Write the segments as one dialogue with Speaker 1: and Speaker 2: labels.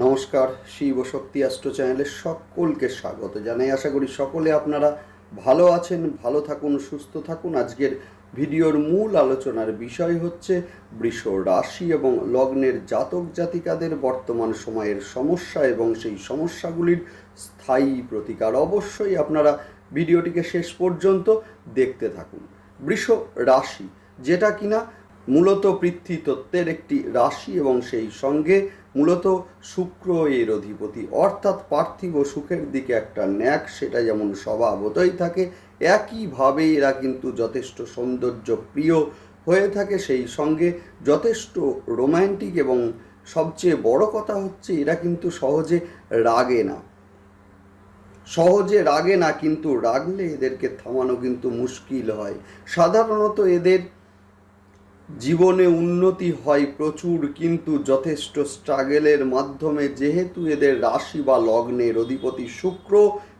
Speaker 1: নমস্কার, শিব শক্তি অ্যাস্ট্রো চ্যানেলে সকলকে স্বাগত জানাই। আশা করি সকলে আপনারা ভালো আছেন, ভালো থাকুন, সুস্থ থাকুন। আজকের ভিডিওর মূল আলোচনার বিষয় হচ্ছে বৃষ রাশি এবং লগ্নের জাতক জাতিকাদের বর্তমান সময়ের সমস্যা এবং সেই সমস্যাগুলির স্থায়ী প্রতিকার। অবশ্যই আপনারা ভিডিওটিকে শেষ পর্যন্ত দেখতে থাকুন। বৃষ রাশি, যেটা কিনা মূলত পৃথ্বী তত্ত্বের একটি রাশি এবং সেই সঙ্গে মূলত শুক্র এর অধিপতি। অর্থাৎ পার্থিব সুখের দিকে একটা ন্যাক, সেটা যেমন স্বভাবতই থাকে, একইভাবে এরা কিন্তু যথেষ্ট সৌন্দর্য প্রিয় হয়ে থাকে সেই সঙ্গে। যথেষ্ট রোম্যান্টিক এবং সবচেয়ে বড় কথা হচ্ছে, এরা কিন্তু সহজে রাগে না। সহজে রাগে না, কিন্তু রাগলে এদেরকে থামানো কিন্তু মুশকিল হয়। সাধারণত এদের জীবনে উন্নতি হয় প্রচুর, কিন্তু যথেষ্ট স্ট্রাগেলের মাধ্যমে যেহেতু এদের রাশি বা লগ্নের অধিপতি শুক্র,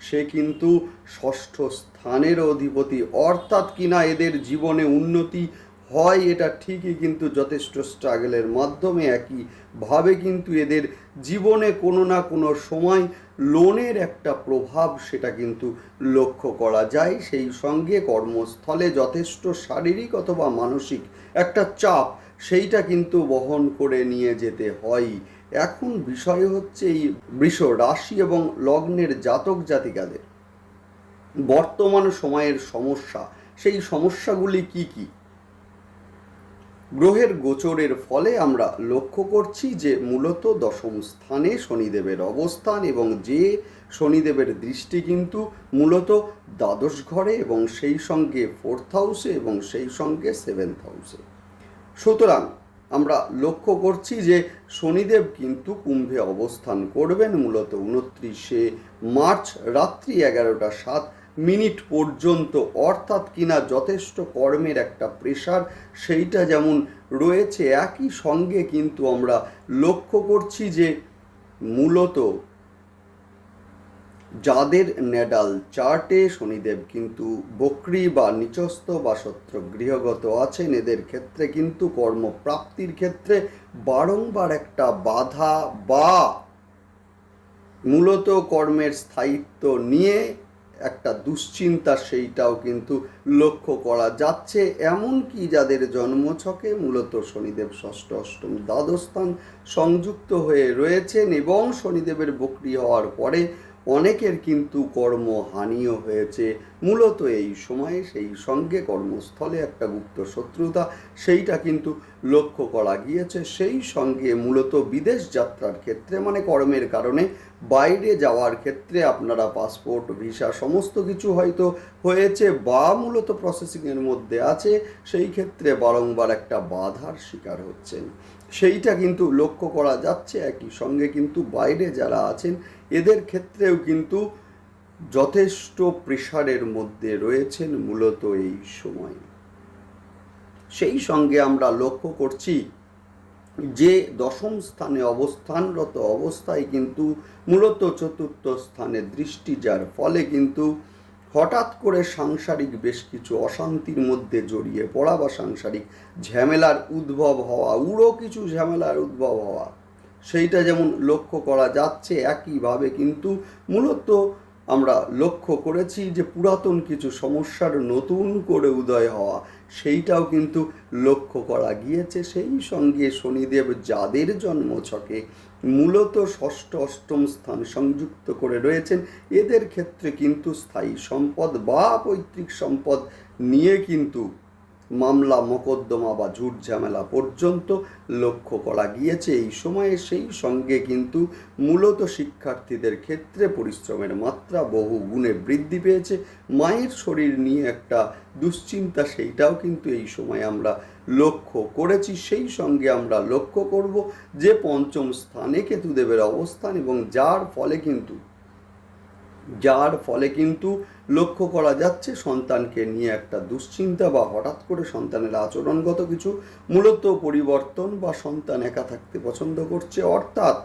Speaker 1: সে কিন্তু ষষ্ঠ স্থানের অধিপতি। অর্থাৎ কিনা এদের জীবনে উন্নতি হয় এটা ঠিকই, কিন্তু যথেষ্ট স্ট্রাগেলের মাধ্যমে একইভাবে কিন্তু এদের জীবনে কোনো না কোনো সময় লোনের একটা প্রভাব সেটা কিন্তু লক্ষ্য করা যায়। সেই সঙ্গে কর্মস্থলে যথেষ্ট শারীরিক অথবা মানসিক একটা চাপ সেইটা কিন্তু বহন করে নিয়ে যেতে হয়। এখন বিষয় হচ্ছে এই বৃষ রাশি এবং লগ্নের জাতক জাতিকাদের। বর্তমান সময়ের সমস্যা, সেই সমস্যাগুলি কি কি? গ্রহের গোচরের ফলে আমরা লক্ষ্য করছি যে মূলত দশম স্থানে শনিদেবের অবস্থান এবং যে শনিদেবের দৃষ্টি কিন্তু মূলত দ্বাদশ ঘরে এবং সেই সঙ্গে ফোর্থ হাউসে এবং সেই সঙ্গে সেভেন্থ হাউসে সুতরাং আমরা লক্ষ্য করছি যে শনিদেব কিন্তু কুম্ভে অবস্থান করবেন মূলত উনত্রিশে মার্চ, রাত্রি এগারোটা সাত মিনিট পর্যন্ত, অর্থাৎ কিনা যথেষ্ট কর্মের একটা প্রেশার, সেইটা যেমন রয়েছে, একই সঙ্গে কিন্তু আমরা লক্ষ্য করছি যে মূলত যাদের নেডাল চার্টে শনিদেব কিন্তু বক্রি বা নিচস্থ বা সত্র গৃহগত আছেন, এদের ক্ষেত্রে কিন্তু কর্মপ্রাপ্তির ক্ষেত্রে বারংবার একটা বাধা বা মূলত কর্মের স্থায়িত্ব নিয়ে একটা দুশ্চিন্তা সেইটাও কিন্তু লক্ষ্য করা যাচ্ছে। এমন কি যাদের জন্মছকে মূলত শনিদেব ষষ্ঠ অষ্টম দ্বাদশ স্থান সংযুক্ত হয়ে রয়েছেন এবং শনিদেবের বকরি হওয়ার পরে অনেকের কিন্তু কর্মহানিও হয়েছে। মূলত এই সময়ে সেই সঙ্গে কর্মস্থলে একটা গুপ্ত শত্রুতা, সেইটা কিন্তু লক্ষ্য করা গিয়েছে। সেই সঙ্গে মূলত বিদেশ যাত্রার ক্ষেত্রে মানে কর্মের কারণে বাইরে যাওয়ার ক্ষেত্রে আপনারা পাসপোর্ট, ভিসা সমস্ত কিছু হয়তো হয়েছে বা মূলত প্রসেসিংয়ের মধ্যে আছে। সেই ক্ষেত্রে বারংবার একটা বাধার শিকার হচ্ছেন। সেইটা কিন্তু লক্ষ্য করা যাচ্ছে। একই সঙ্গে কিন্তু বাইরে যারা আছেন, এদের ক্ষেত্রেও কিন্তু যথেষ্ট প্রেশারের মধ্যে রয়েছেন মূলত এই সময়। সেই সঙ্গে আমরা লক্ষ্য করছি যে দশম স্থানে অবস্থানরত অবস্থায় কিন্তু মূলত চতুর্থ স্থানে দৃষ্টি যার ফলে কিন্তু হঠাৎ করে সাংসারিক বেশ কিছু অশান্তির মধ্যে জড়িয়ে পড়া বা সাংসারিক ঝামেলার উদ্ভব হওয়া, উড়ো কিছু ঝামেলার উদ্ভব হওয়া, সেইটা যেমন লক্ষ্য করা যাচ্ছে, একইভাবে কিন্তু মূলত আমরা লক্ষ্য করেছি যে পুরাতন কিছু সমস্যার নতুন করে উদয় হওয়া, সেইটাও কিন্তু লক্ষ্য করা গিয়েছে। সেই সঙ্গে শনিদেব যাদের জন্মছকে মূলত ষষ্ঠ অষ্টম স্থান সংযুক্ত করে রয়েছেন, এদের ক্ষেত্রে কিন্তু স্থায়ী সম্পদ বা পৈতৃক সম্পদ নিয়ে কিন্তু মামলা, মোকদ্দমা বা ঝুট ঝামেলা পর্যন্ত লক্ষ্য করা গিয়েছে। এই সময়ে সেই সঙ্গে কিন্তু মূলত শিক্ষার্থীদের ক্ষেত্রে পরিশ্রমের মাত্রা বহু গুণে বৃদ্ধি পেয়েছে। মায়ের শরীর নিয়ে একটা দুশ্চিন্তা, সেইটাও কিন্তু এই সময় আমরা লক্ষ্য করেছি। সেই সঙ্গে আমরা লক্ষ্য করব যে পঞ্চম স্থানে কেতুদেবের অবস্থান এবং যার ফলে কিন্তু যার ফলে কিন্তু লক্ষ্য করা যাচ্ছে সন্তানকে নিয়ে একটা দুশ্চিন্তা বা হঠাৎ করে সন্তানের আচরণগত কিছু মূলত পরিবর্তন বা সন্তান একা থাকতে পছন্দ করছে। অর্থাৎ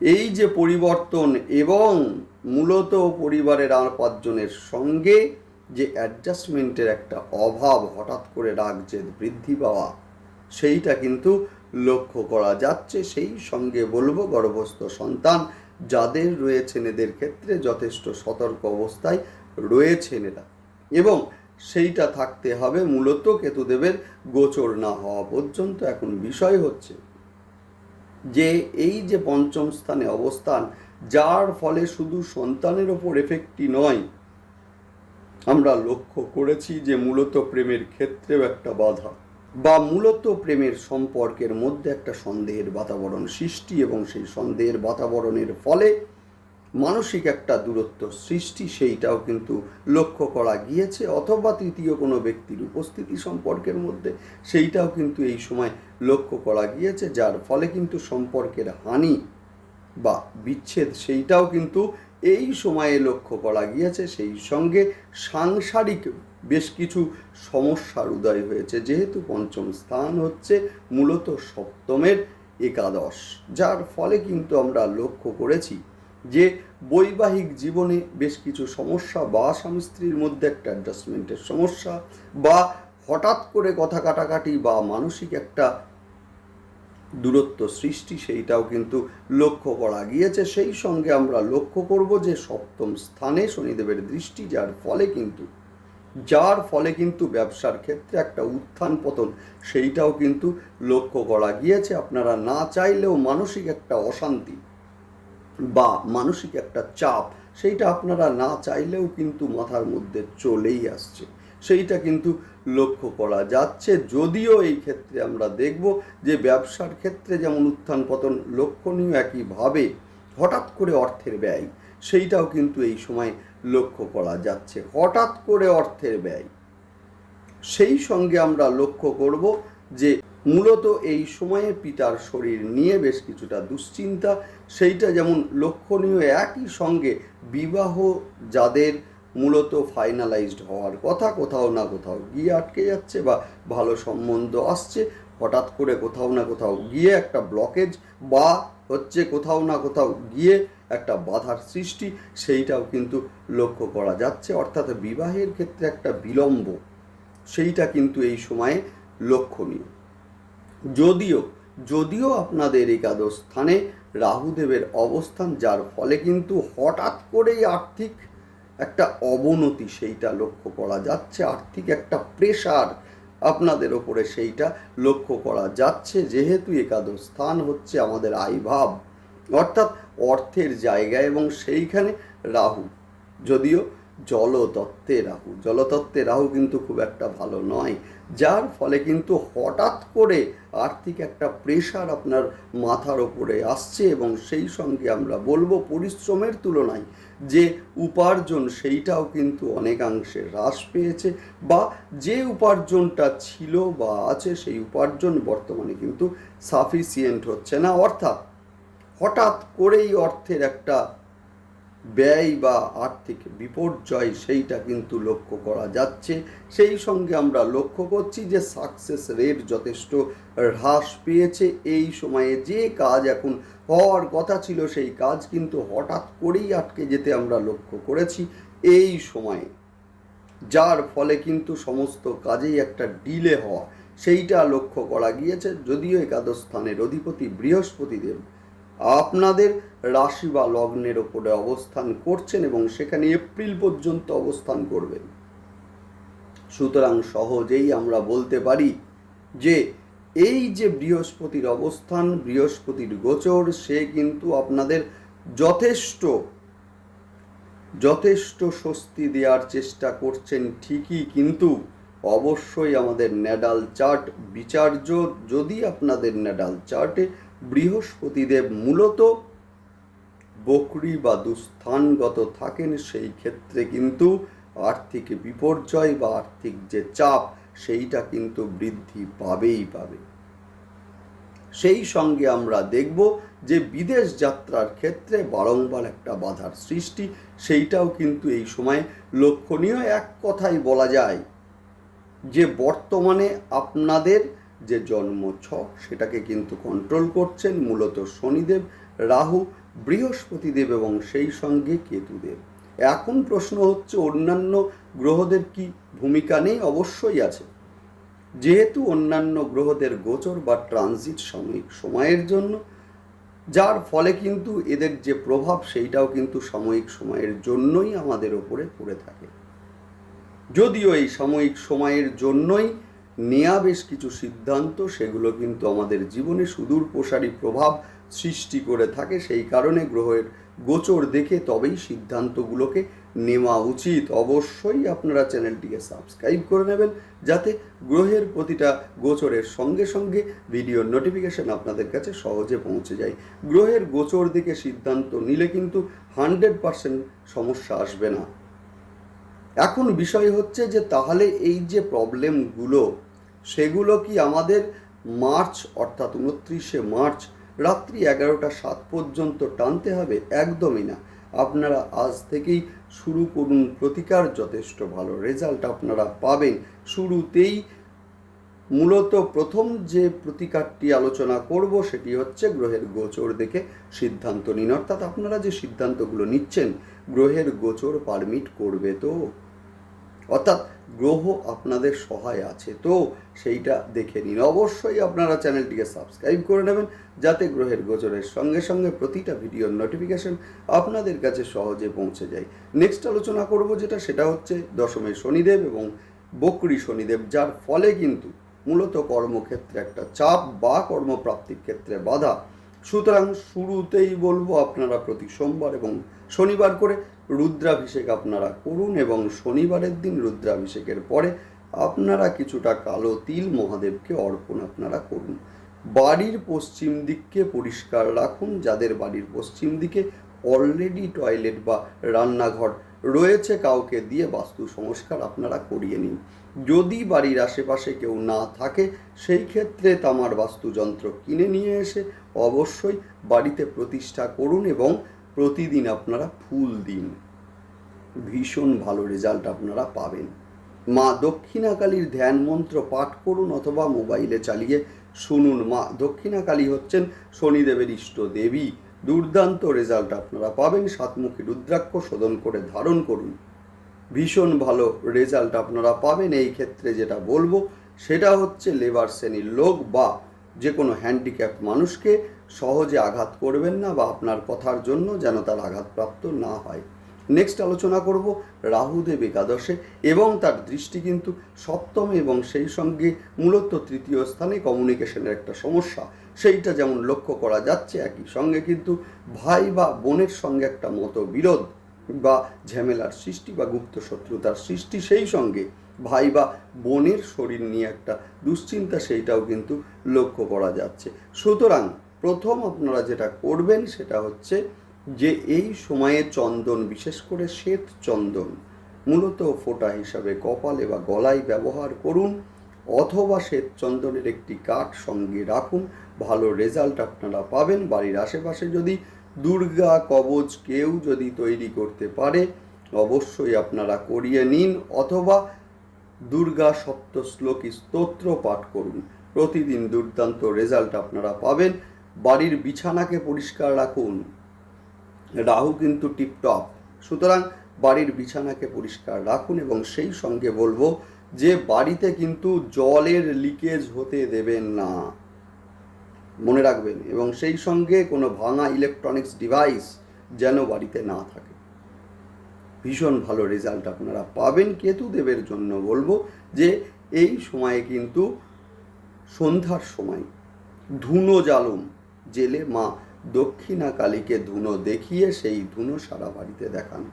Speaker 1: এই যে পরিবর্তন এবং মূলত পরিবারের আর পাঁচজনের সঙ্গে যে অ্যাডজাস্টমেন্টের একটা অভাব হঠাৎ করে রাগ বৃদ্ধি পাওয়া, সেইটা কিন্তু লক্ষ্য করা যাচ্ছে। সেই সঙ্গে বলব গর্ভস্থ সন্তান যাদের রয়েছেন এদের ক্ষেত্রে যথেষ্ট সতর্ক অবস্থায় রয়েছেন এরা। এবং সেইটা থাকতে হবে মূলত কেতুদেবের গোচর না হওয়া পর্যন্ত। এখন বিষয় হচ্ছে যে এই যে পঞ্চম স্থানে অবস্থান, যার ফলে শুধু সন্তানের ওপর এফেক্টই নয়, আমরা লক্ষ্য করেছি যে মূলত প্রেমের ক্ষেত্রেও একটা বাধা। বা মূলত প্রেমের সম্পর্কের মধ্যে একটা সন্দেহের বাতাবরণ সৃষ্টি এবং সেই সন্দেহের বাতাবরণের ফলে মানসিক একটা দূরত্ব সৃষ্টি, সেইটাও কিন্তু লক্ষ্য করা গিয়েছে। অথবা তৃতীয় কোনো ব্যক্তির উপস্থিতি সম্পর্কের মধ্যে, সেইটাও কিন্তু এই সময় লক্ষ্য করা গিয়েছে, যার ফলে কিন্তু সম্পর্কের হানি বা বিচ্ছেদ, সেইটাও কিন্তু এই সময়ে লক্ষ্য করা গিয়েছে। সেই সঙ্গে সাংসারিক বেশ কিছু সমস্যার উদয় হয়েছে। যেহেতু পঞ্চম স্থান হচ্ছে মূলত সপ্তমের একাদশ, যার ফলে কিন্তু আমরা লক্ষ্য করেছি যে বৈবাহিক জীবনে বেশ কিছু সমস্যা বা স্বামী স্ত্রীর মধ্যে একটা অ্যাডজাস্টমেন্টের সমস্যা বা হঠাৎ করে কথা কাটাকাটি বা মানসিক একটা দূরত্ব সৃষ্টি, সেইটাও কিন্তু লক্ষ্য করা গিয়েছে। সেই সঙ্গে আমরা লক্ষ্য করব যে সপ্তম স্থানে শনিদেবের দৃষ্টি, যার ফলে কিন্তু যার ফলে কিন্তু ব্যবসার ক্ষেত্রে একটা উত্থান পতন, সেইটাও কিন্তু লক্ষ্য করা গিয়েছে। আপনারা না চাইলেও মানসিক একটা অশান্তি বা মানসিক একটা চাপ, সেইটা আপনারা না চাইলেও কিন্তু মাথার মধ্যে চলেই আসছে। সেইটা কিন্তু লক্ষ্য করা যাচ্ছে। যদিও এই ক্ষেত্রে আমরা দেখব যে ব্যবসার ক্ষেত্রে যেমন উত্থান পতন লক্ষণীয় একইভাবে হঠাৎ করে অর্থের ব্যয়, সেইটাও কিন্তু এই সময় লক্ষ্য করা যাচ্ছে, হঠাৎ করে অর্থের ব্যয়। সেই সঙ্গে আমরা লক্ষ্য করব যে মূলত এই সময়ে পিতার শরীর নিয়ে বেশ কিছুটা দুশ্চিন্তা। সেইটা যেমন লক্ষণীয়, একই সঙ্গে বিবাহ যাদের মূলত ফাইনালাইজড হওয়ার কথা, কোথাও না কোথাও গিয়ে আটকে যাচ্ছে বা ভালো সম্বন্ধ আসছে। হঠাৎ করে কোথাও না কোথাও গিয়ে একটা ব্লকেজ বা হচ্ছে কোথাও না কোথাও গিয়ে একটা বাধার সৃষ্টি, সেইটাও কিন্তু লক্ষ্য করা যাচ্ছে। অর্থাৎ বিবাহের ক্ষেত্রে একটা বিলম্ব, সেইটা কিন্তু এই সময়ে লক্ষণীয়। যদিও যদিও আপনাদের একাদশ স্থানে রাহুদেবের অবস্থান, যার ফলে কিন্তু হঠাৎ করেই আর্থিক একটা অবনতি, সেইটা লক্ষ্য করা যাচ্ছে। আর্থিক একটা প্রেশার আপনাদের ওপরে সেইটা লক্ষ্য করা যাচ্ছে। যেহেতু একাদশ স্থান হচ্ছে আমাদের আইভাব, অর্থাৎ অর্থের জায়গা এবং সেইখানে রাহু। যদিও জলতত্ত্বে রাহু জলতত্ত্বে রাহু কিন্তু খুব একটা ভালো নয়। যার ফলে কিন্তু হঠাৎ করে আর্থিক একটা প্রেশার আপনার মাথার ওপরে আসছে এবং সেই সঙ্গে আমরা বলব পরিশ্রমের তুলনায় যে উপার্জন সেইটাও কিন্তু অনেকাংশে হ্রাস পেয়েছে বা যে উপার্জনটা ছিল বা আছে সেই উপার্জন বর্তমানে কিন্তু সাফিসিয়েন্ট হচ্ছে না। অর্থাৎ হঠাৎ করেই অর্থের একটা ব্যয় বা আর্থিক বিপর্যয় সেইটা কিন্তু লক্ষ্য করা যাচ্ছে। সেই সঙ্গে আমরা লক্ষ্য করছি যে সাকসেস রেট যথেষ্ট হ্রাস পেয়েছে। এই সময়ে যে কাজ এখন হওয়ার কথা ছিল সেই কাজ কিন্তু হঠাৎ করেই আটকে যেতে আমরা লক্ষ্য করেছি এই সময়ে। যার ফলে কিন্তু সমস্ত কাজেই একটা ডিলে হওয়া, সেইটা লক্ষ্য করা গিয়েছে। যদিও একাদশ স্থানের অধিপতি বৃহস্পতিদেব আপনাদের রাশি বা লগ্নের ওপরে অবস্থান করছেন এবং সেখানে এপ্রিল পর্যন্ত অবস্থান করবেন। সুতরাং সহজেই আমরা বলতে পারি যে, এই যে বৃহস্পতির অবস্থান, বৃহস্পতির গোচর, সে কিন্তু আপনাদের যথেষ্ট যথেষ্ট স্বস্তি দেওয়ার চেষ্টা করছেন ঠিকই, কিন্তু অবশ্যই আমাদের ন্যাডাল চার্ট বিচার্য, যদি আপনাদের ন্যাডাল চার্টে বৃহস্পতিদেব মূলত বকরি বা দুস্থানগত থাকেন, সেই ক্ষেত্রে কিন্তু আর্থিক বিপর্যয় বা আর্থিক যে চাপ, সেইটা কিন্তু বৃদ্ধি পাবেই পাবে। সেই সঙ্গে আমরা দেখব যে বিদেশ যাত্রার ক্ষেত্রে বারংবার একটা বাধার সৃষ্টি, সেইটাও কিন্তু এই সময় লক্ষণীয়। এক কথাই বলা যায় যে বর্তমানে আপনাদের যে জন্ম ছক সেটাকে কিন্তু কন্ট্রোল করছেন মূলত শনিদেব, রাহু, বৃহস্পতিদেব এবং সেই সঙ্গে কেতুদেব। এখন প্রশ্ন হচ্ছে, অন্যান্য গ্রহদের কি ভূমিকা নেই? অবশ্যই আছে। যেহেতু অন্যান্য গ্রহদের গোচর বা ট্রানজিট সাময়িক সময়ের জন্য, যার ফলে কিন্তু এদের যে প্রভাব, সেইটাও কিন্তু সাময়িক সময়ের জন্যই আমাদের ওপরে পড়ে থাকে। যদিও এই সাময়িক সময়ের জন্যই নেয়া বেশ কিছু সিদ্ধান্ত, সেগুলো কিন্তু আমাদের জীবনে সুদূর প্রসারী প্রভাব সৃষ্টি করে থাকে। সেই কারণে গ্রহের গোচর দেখে তবেই সিদ্ধান্তগুলোকে নেওয়া উচিত। অবশ্যই আপনারা চ্যানেলটিকে সাবস্ক্রাইব করে নেবেন, যাতে গ্রহের প্রতিটা গোচরের সঙ্গে সঙ্গে ভিডিও নোটিফিকেশন আপনাদের কাছে সহজে পৌঁছে যায়। গ্রহের গোচর দিকে সিদ্ধান্ত নিলে কিন্তু হান্ড্রেড পারসেন্ট সমস্যা আসবে না। এখন বিষয় হচ্ছে যে, তাহলে এই যে প্রবলেমগুলো সেগুলো কি আমাদের মার্চ, অর্থাৎ উনত্রিশে মার্চ, রাত্রি এগারোটা সাত পর্যন্ত টানতে হবে? একদমই না। আপনারা আজ থেকেই শুরু করুন। প্রতিকার যথেষ্ট ভালো। রেজাল্ট আপনারা পাবেন। শুরুতেই মূলত প্রথম যে প্রতিকারটি আলোচনা করব সেটি হচ্ছে গ্রহের গোচর দেখে সিদ্ধান্ত নিন। অর্থাৎ আপনারা যে সিদ্ধান্তগুলো নিচ্ছেন, গ্রহের গোচর পারমিট করবে তো? অর্থাৎ গ্রহ আপনাদের সহায় আছে, তো সেইটা দেখে নিন। অবশ্যই আপনারা চ্যানেলটিকে সাবস্ক্রাইব করে নেবেন, যাতে গ্রহের গোচরের সঙ্গে সঙ্গে প্রতিটা ভিডিওর নোটিফিকেশন আপনাদের কাছে সহজে পৌঁছে যায়। নেক্সট আলোচনা করব যেটা, সেটা হচ্ছে দশমে শনিদেব এবং বকরি শনিদেব, যার ফলে কিন্তু মূলত কর্মক্ষেত্রে একটা চাপ বা কর্মপ্রাপ্তির ক্ষেত্রে বাধা। সুতরাং শুরুতেই বলব, আপনারা প্রতি সোমবার এবং শনিবার করে রুদ্রাভিষেক আপনারা করুন এবং শনিবারের দিন রুদ্রাভিষেকের পরে আপনারা কিছুটা কালো তিল মহাদেবকে অর্পণ আপনারা করুন। বাড়ির পশ্চিম দিককে পরিষ্কার রাখুন। যাদের বাড়ির পশ্চিম দিকে অলরেডি টয়লেট বা রান্নাঘর রয়েছে, কাউকে দিয়ে বাস্তু সংস্কার আপনারা করিয়ে নিন। যদি বাড়ির আশেপাশে কেউ না থাকে, সেই ক্ষেত্রে তামার বাস্তুযন্ত্র কিনে নিয়ে এসে অবশ্যই বাড়িতে প্রতিষ্ঠা করুন এবং প্রতিদিন আপনারা ফুল দিন। ভীষণ ভালো রেজাল্ট আপনারা পাবেন। মা দক্ষিণাকালীর ধ্যান মন্ত্র পাঠ করুন অথবা মোবাইলে চালিয়ে শুনুন। মা দক্ষিণাকালী হচ্ছেন শনিদেবের ইষ্ট দেবী। দুর্দান্ত রেজাল্ট আপনারা পাবেন। সাতমুখী রুদ্রাক্ষ শোধন করে ধারণ করুন। ভীষণ ভালো রেজাল্ট আপনারা পাবেন। এই ক্ষেত্রে যেটা বলব, সেটা হচ্ছে লেবার শ্রেণির লোক বা যে কোনো হ্যান্ডিক্যাপ মানুষকে সহজে আঘাত করবেন না বা আপনার কথার জন্য যেন তার আঘাতপ্রাপ্ত না হয়। নেক্সট আলোচনা করব রাহুদেব একাদশে এবং তার দৃষ্টি কিন্তু সপ্তমে এবং সেই সঙ্গে মূলত তৃতীয় স্থানে কমিউনিকেশনের একটা সমস্যা। সেইটা যেমন লক্ষ্য করা যাচ্ছে, একই সঙ্গে কিন্তু ভাই বা বোনের সঙ্গে একটা মতবিরোধ বা ঝামেলার সৃষ্টি বা গুপ্ত শত্রুতার সৃষ্টি, সেই সঙ্গে ভাই বা বোনের শরীর নিয়ে একটা দুশ্চিন্তা, সেইটাও কিন্তু লক্ষ্য করা যাচ্ছে। সুতরাং প্রথম আপনারা যেটা করবেন সেটা হচ্ছে যে এই সময়ে চন্দন, বিশেষ করে শ্বেত চন্দন, মূলত ফোঁটা হিসাবে কপালে বা গলায় ব্যবহার করুন অথবা শ্বেত চন্দনের একটি কাঠ সঙ্গে রাখুন। ভালো রেজাল্ট আপনারা পাবেন। বাড়ির আশেপাশে যদি দুর্গা কবচ কেউ যদি তৈরি করতে পারে, অবশ্যই আপনারা করিয়ে নিন অথবা দুর্গা সপ্ত শ্লোকী স্তোত্র পাঠ করুন। প্রতিদিন দুর্দান্ত রেজাল্ট আপনারা পাবেন। বাড়ির বিছানাকে পরিষ্কার রাখুন। রাহু কিন্তু টিপটপ। সুতরাং বাড়ির বিছানাকে পরিষ্কার রাখুন এবং সেই সঙ্গে বলব যে বাড়িতে কিন্তু জলের লিকেজ হতে দেবেন না। মনে রাখবেন এবং সেই সঙ্গে কোনো ভাঙা ইলেকট্রনিক্স ডিভাইস যেন বাড়িতে না থাকে। ভীষণ ভালো রেজাল্ট আপনারা পাবেন। কেতুদেবের জন্য বলব যে এই সময়ে কিন্তু সন্ধ্যার সময় ধুনো জ্বালুন। জেলে মা দক্ষিণা কালীকে ধুনো দেখিয়ে সেই ধুনো সারা বাড়িতে দেখান।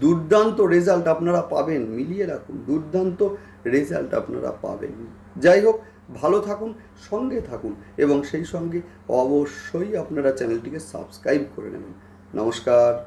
Speaker 1: দুর্দান্ত রেজাল্ট আপনারা পাবেন, মিলিয়ে রাখুন, দুর্দান্ত রেজাল্ট আপনারা পাবেন। যাই হোক, ভালো থাকুন, সঙ্গে থাকুন এবং সেই সঙ্গে অবশ্যই আপনারা চ্যানেলটিকে সাবস্ক্রাইব করে নেবেন। নমস্কার।